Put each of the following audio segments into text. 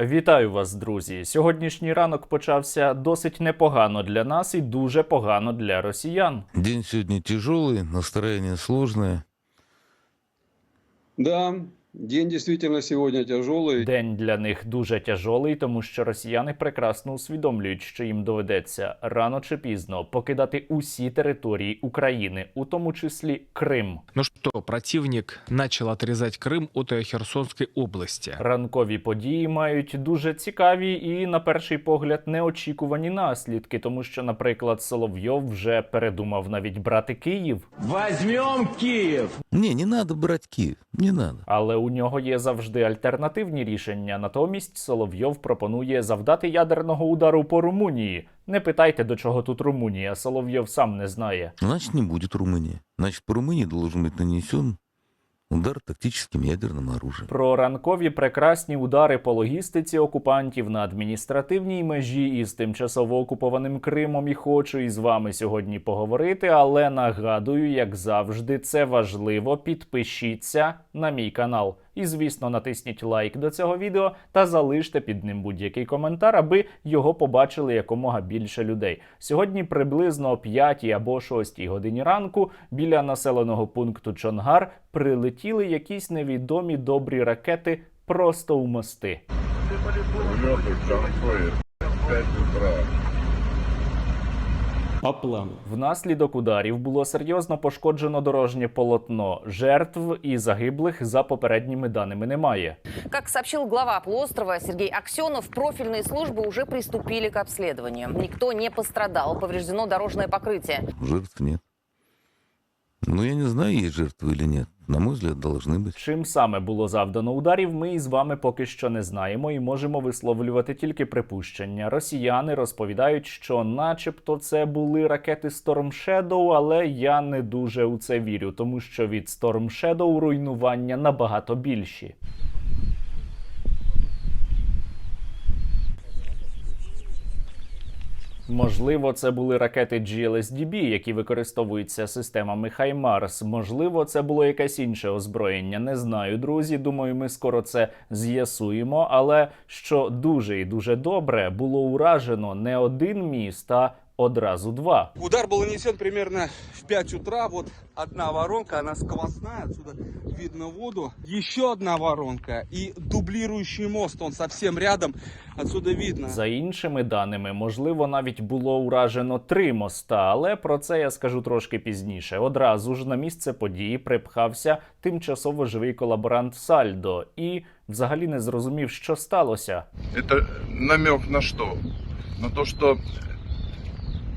Вітаю вас, друзі! Сьогоднішній ранок почався досить непогано для нас і дуже погано для росіян. День сьогодні тяжелий, настроєння сложне. Да, день действительно сегодня тяжелый. День для них дуже тяжолий, тому що росіяни прекрасно усвідомлюють, що їм доведеться рано чи пізно покидати усі території України, у тому числі Крим. Ну что, противник начал отрезать Крым от э, Херсонской области. Ранкові події мають дуже цікаві і, на перший погляд, неочікувані наслідки, тому що, наприклад, Соловйов вже передумав навіть брати Київ. Возьмем Киев! Не, не надо брать Киев, не надо. Але у нього є завжди альтернативні рішення. Натомість Соловйов пропонує завдати ядерного удару по Румунії. Не питайте, до чого тут Румунія. Соловйов сам не знає. Значит, не будет Румынии. Значит, по Румынии должен быть нанесен удар тактическим ядерним оружием. Про ранкові прекрасні удари по логістиці окупантів на адміністративній межі із тимчасово окупованим Кримом і хочу із вами сьогодні поговорити. Але нагадую, як завжди, це важливо. Підпишіться на мій канал. І, звісно, натисніть лайк до цього відео та залиште під ним будь-який коментар, аби його побачили якомога більше людей. Сьогодні приблизно о 5 або 6 годині ранку біля населеного пункту Чонгар прилетіли якісь невідомі добрі ракети просто у мости По плану. Внаслідок ударів було серйозно пошкоджено дорожнє полотно. Жертв і загиблих за попередніми даними немає. Как сообщил глава полуострова Сергей Аксенов, профильные службы уже приступили к обследованию. Никто не пострадал, повреждено дорожное покрытие. Жертв нет. Ну, я не знаю, есть жертвы или нет. На мой взгляд, должны быть. Чим саме було завдано ударів, ми із вами поки що не знаємо і можемо висловлювати тільки припущення. Росіяни розповідають, що, начебто, це були ракети Storm Shadow, але я не дуже у це вірю, тому що від Storm Shadow руйнування набагато більші. Можливо, це були ракети GLSDB, які використовуються системами HIMARS. Можливо, це було якесь інше озброєння. Не знаю, друзі. Думаю, ми скоро це з'ясуємо. Але що дуже і дуже добре, було уражено не один міст, а одразу два. Удар был нанесен примерно в 5 утра. Вот одна воронка, она сквозная, отсюда видно воду. Еще одна воронка и дублирующий мост, он совсем рядом, отсюда видно. За іншими даними, можливо, навіть було уражено три моста, але про це я скажу трошки пізніше. Одразу ж на місце події припхався тимчасово живий колаборант Сальдо і взагалі не зрозумів, що сталося. Это намек на что? На то, что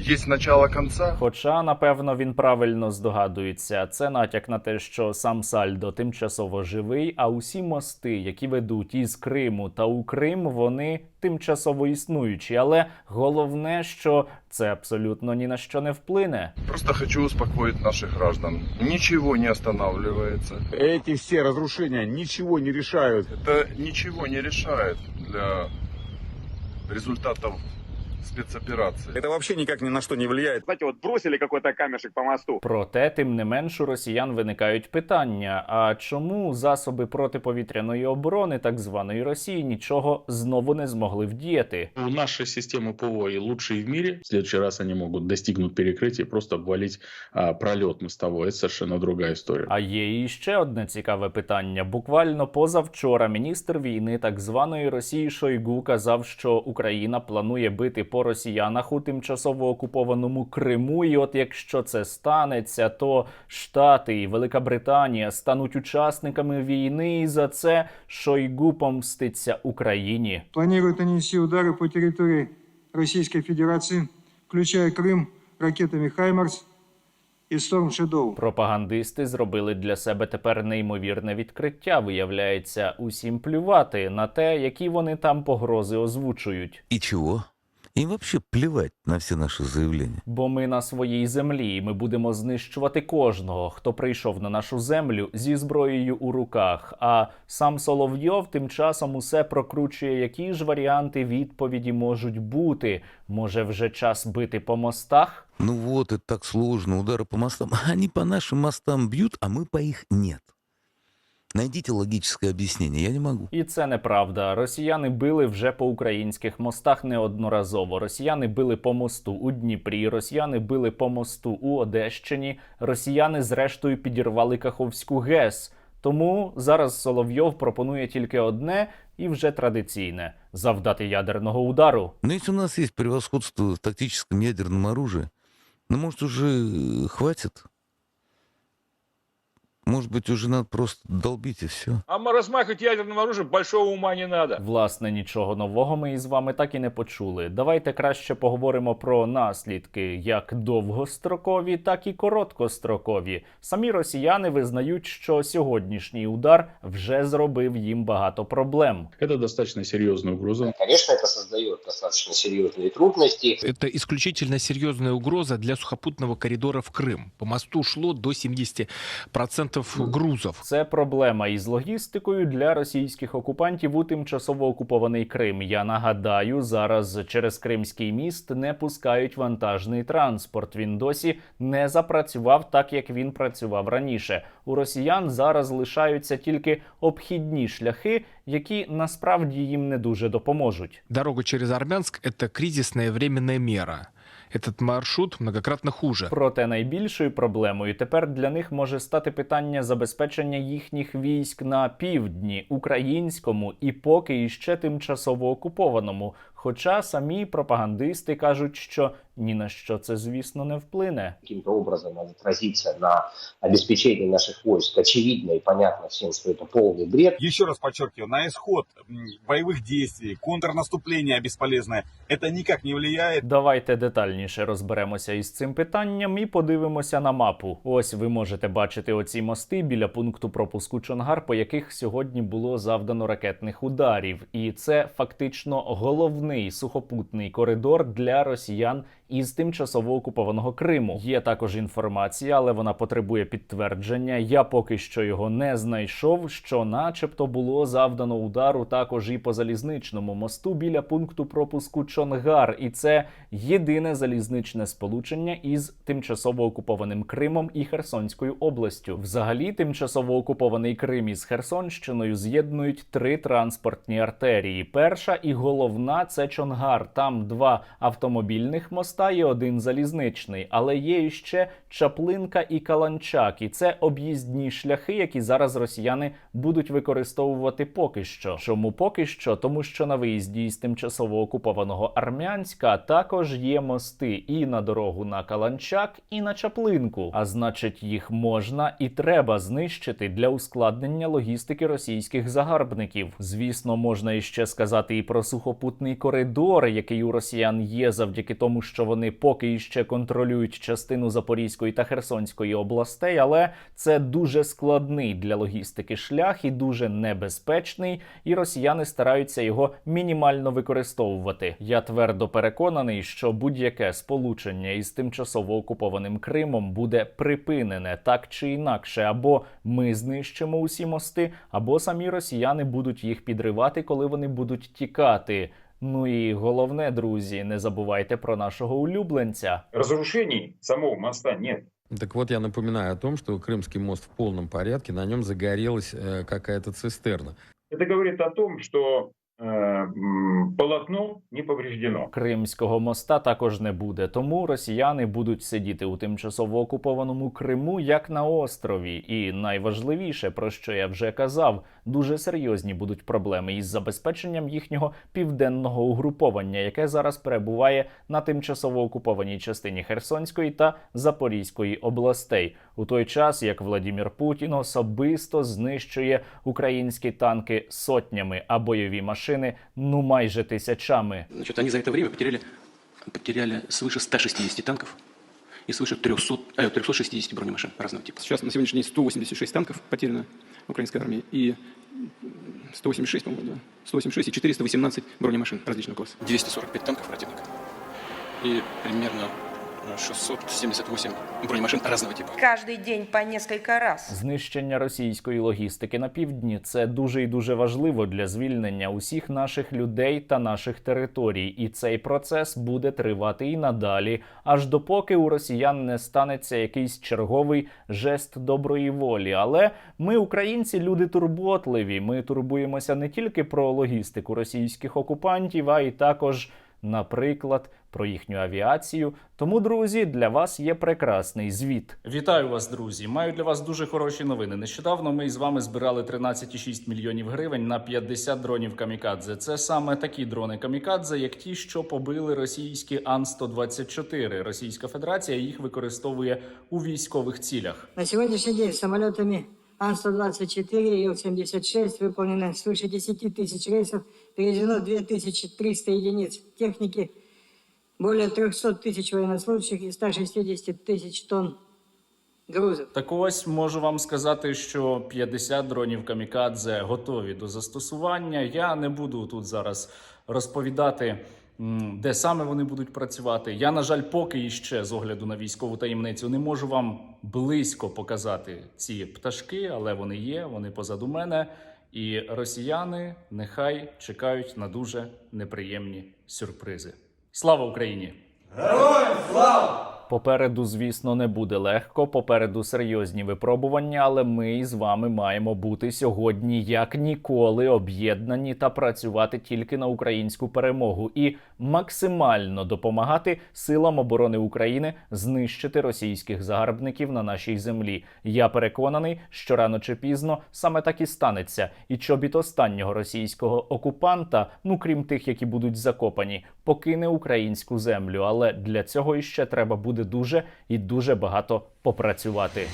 есть начало конца. Хоча, напевно, він правильно здогадується, це натяк на те, що сам Сальдо тимчасово живий, а усі мости, які ведуть із Криму та у Крим, вони тимчасово існуючі. Але головне, що це абсолютно ні на що не вплине. Просто хочу успокоить наших граждан. Ничего не останавливается. Эти все разрушения ничего не решают. Это ничего не решает для результатов спецоперации. Это вообще никак ни на что не влияет. Знаете, вот бросили какой-то камешек по мосту. Проте, тим не менш, у росіян виникають питання: а чому засоби протиповітряної оборони так званої Росії нічого знову не змогли вдіяти? У нашей системы ПВО и лучшие в мире. В следующий раз они могут достигнуть перекрытия и просто обвалить а, пролет мостовой. Это совершенно другая история. А є і ще одне цікаве питання. Буквально позавчора міністр війни так званої Росії Шойгу казав, що Україна планує бити по росіянах у тимчасово окупованому Криму. І от якщо це станеться, то Штати і Велика Британія стануть учасниками війни, і за це Шойгу помститься Україні. планирует нанести удары по территории Российской Федерации, включая Крым, ракетами «Хаймарс» и «Storm Shadow». Пропагандисти зробили для себе тепер неймовірне відкриття. Виявляється, усім плювати на те, які вони там погрози озвучують. И чего? Им вообще плевать на все наши заявления. Бо ми на своїй землі, і ми будемо знищувати кожного, хто прийшов на нашу землю зі зброєю у руках. А сам Соловйов тим часом усе прокручує, які ж варіанти відповіді можуть бути. Може, вже час бити по мостах? Ну вот, это так сложно, удары по мостам. Они по нашим мостам бьют, а мы по их нет. Найдите логическое объяснение. Я не могу. І це неправда. Росіяни били вже по українських мостах неодноразово. Росіяни били по мосту у Дніпрі, росіяни били по мосту у Одещині. Росіяни, зрештою, підірвали Каховську ГЕС. Тому зараз Соловйов пропонує тільки одне і вже традиційне завдати ядерного удару. Но если у нас есть превосходство в тактическом ядерном оружии, ну, может, уже э, хватит? Может быть, уже надо просто долбить и все. А размахивать ядерным оружием большого ума не надо. Власне, нічого нового ми із вами так і не почули. Давайте краще поговоримо про наслідки, як довгострокові, так і короткострокові. Самі росіяни визнають, що сьогоднішній удар вже зробив їм багато проблем. Это достаточно серьезная угроза. Конечно, это создает достаточно серьезные трудности. Это исключительно серьезная угроза для сухопутного коридора в Крым. По мосту шло до 70% грузов. Це проблема із логістикою для російських окупантів у тимчасово окупований Крим. Я нагадаю, зараз через Кримський міст не пускають вантажний транспорт. Він досі не запрацював так, як він працював раніше. У росіян зараз лишаються тільки обхідні шляхи, які насправді їм не дуже допоможуть. Дорога через Армянск – это кризисная временная мера. Этот маршрут многократно хуже. Проте найбільшою проблемою тепер для них може стати питання забезпечення їхніх військ на півдні українському і поки іще тимчасово окупованому. Хоча самі пропагандисти кажуть, що ні на що це, звісно, не вплине. Каким-то образом отразится на обеспечении наших войск. Очевидно и понятно всем, что это полный бред. Еще раз подчеркиваю, на исход м, боевых действий, контрнаступление бесполезное, это никак не влияет. Давайте детальніше розберемося із цим питанням і подивимося на мапу. Ось ви можете бачити оці мости біля пункту пропуску Чонгар, по яких сьогодні було завдано ракетних ударів. І це фактично головний сухопутний коридор для росіян із тимчасово окупованого Криму. Є також інформація, але вона потребує підтвердження. Я поки що його не знайшов. Що, начебто, було завдано удару також і по залізничному мосту біля пункту пропуску Чонгар, і це єдине залізничне сполучення із тимчасово окупованим Кримом і Херсонською областю. Взагалі, тимчасово окупований Крим із Херсонщиною з'єднують три транспортні артерії. Перша і головна це Чонгар. Там два автомобільних моста і один залізничний, але є іще Чаплинка і Каланчак, і це об'їздні шляхи, які зараз росіяни будуть використовувати поки що. Чому поки що? Тому що на виїзді із тимчасово окупованого Армянська також є мости і на дорогу на Каланчак, і на Чаплинку. А значить, їх можна і треба знищити для ускладнення логістики російських загарбників. Звісно, можна іще сказати і про сухопутний коридор, який у росіян є завдяки тому, що вони поки іще контролюють частину Запорізької та Херсонської областей, але це дуже складний для логістики шлях і дуже небезпечний, і росіяни стараються його мінімально використовувати. Я твердо переконаний, що будь-яке сполучення із тимчасово окупованим Кримом буде припинене так чи інакше, або ми знищимо усі мости, або самі росіяни будуть їх підривати, коли вони будуть тікати. Ну і головне, друзі, не забувайте про нашого улюбленця. Разрушений самого моста нет. Так вот, я напоминаю о том, что Крымский мост в полном порядке, на нем загорелась э, какая-то цистерна. Это говорит о том, что э, м, полотно не повреждено. Кримського моста також не буде, тому росіяни будуть сидіти у тимчасово окупованому Криму як на острові. І найважливіше, про що я вже казав, дуже серйозні будуть проблеми із забезпеченням їхнього південного угруповання, яке зараз перебуває на тимчасово окупованій частині Херсонської та Запорізької областей, у той час як Владімір Путін особисто знищує українські танки сотнями, а бойові машини ну майже тисячами. Значит, они за это время потеряли, потеряли свыше 160 танков и свыше 300, э, 360 бронемашин разного типа. Сейчас на сегодняшний день 186 танков потеряно украинской армии и 186, по-моему, да. 186 и 418 бронемашин различного класса. 245 танков противника. И примерно 678 бронемашин разного типа. Каждый день по несколько раз. Знищення російської логістики на півдні це дуже і дуже важливо для звільнення усіх наших людей та наших територій, і цей процес буде тривати і надалі, аж допоки у росіян не станеться якийсь черговий жест доброї волі. Але ми, українці, люди турботливі. Ми турбуємося не тільки про логістику російських окупантів, а й також. Наприклад, про їхню авіацію. Тому, друзі, для вас є прекрасний звіт. Вітаю вас, друзі! Маю для вас дуже хороші новини. Нещодавно ми з вами збирали 13,6 мільйонів гривень на 50 дронів камікадзе. Це саме такі дрони камікадзе, як ті, що побили російські Ан-124. Російська Федерація їх використовує у військових цілях. На сегодняшний день самолетами Ан-124 и Ил-76 выполнено свыше 10 тысяч рейсов, перевезено 2300 единиц техники, более 300 тысяч военнослужащих и 160 тысяч тонн грузов. Так ось можу вам сказати, що 50 дронів камікадзе готові до застосування. Я не буду тут зараз розповідати. Де саме вони будуть працювати? Я, на жаль, поки іще з огляду на військову таємницю не можу вам близько показати ці пташки, але вони є, вони позаду мене. І росіяни нехай чекають на дуже неприємні сюрпризи. Слава Україні! Попереду, звісно, не буде легко. Попереду серйозні випробування, але ми з вами маємо бути сьогодні як ніколи об'єднані та працювати тільки на українську перемогу і максимально допомагати силам оборони України знищити російських загарбників на нашій землі. Я переконаний, що рано чи пізно саме так і станеться, і чобіт останнього російського окупанта, ну крім тих, які будуть закопані, покине українську землю. Але для цього іще треба буде дуже і дуже багато попрацювати.